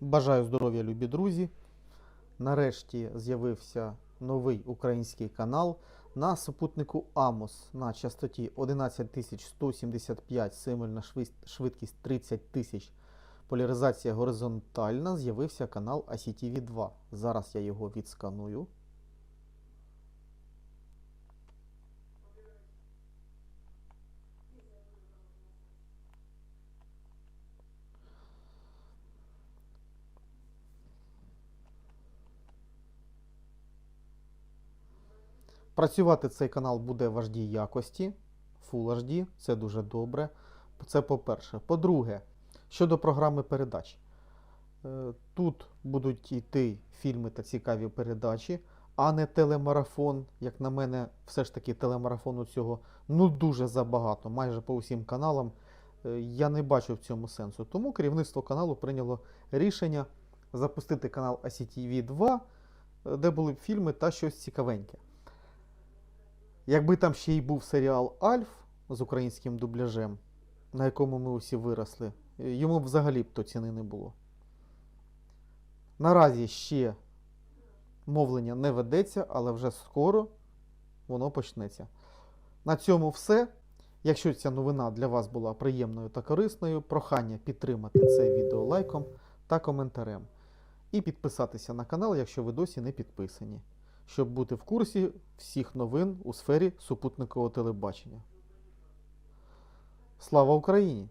Бажаю здоров'я, любі друзі. Нарешті з'явився новий український канал на супутнику Амос на частоті 11175, символьна швидкість 30 тисяч. Поляризація горизонтальна. З'явився канал ICTV 2. Зараз я його відсканую. Працювати цей канал буде в HD якості, Full HD, це дуже добре. Це по-перше. По-друге, щодо програми передач. Е, Тут будуть йти фільми та цікаві передачі, а не телемарафон. Як на мене, все ж таки телемарафону цього ну дуже забагато, майже по усім каналам. Е, Я не бачу в цьому сенсу. Тому керівництво каналу прийняло рішення запустити канал ICTV 2, е, де були б фільми та щось цікавеньке. Якби там ще й був серіал Альф з українським дубляжем, на якому ми усі виросли, йому б взагалі б то ціни не було. Наразі ще мовлення не ведеться, але вже скоро воно почнеться. На цьому все. Якщо ця новина для вас була приємною та корисною, прохання підтримати це відео лайком та коментарем. І підписатися на канал, якщо ви досі не підписані, щоб бути в курсі всіх новин у сфері супутникового телебачення. Слава Україні!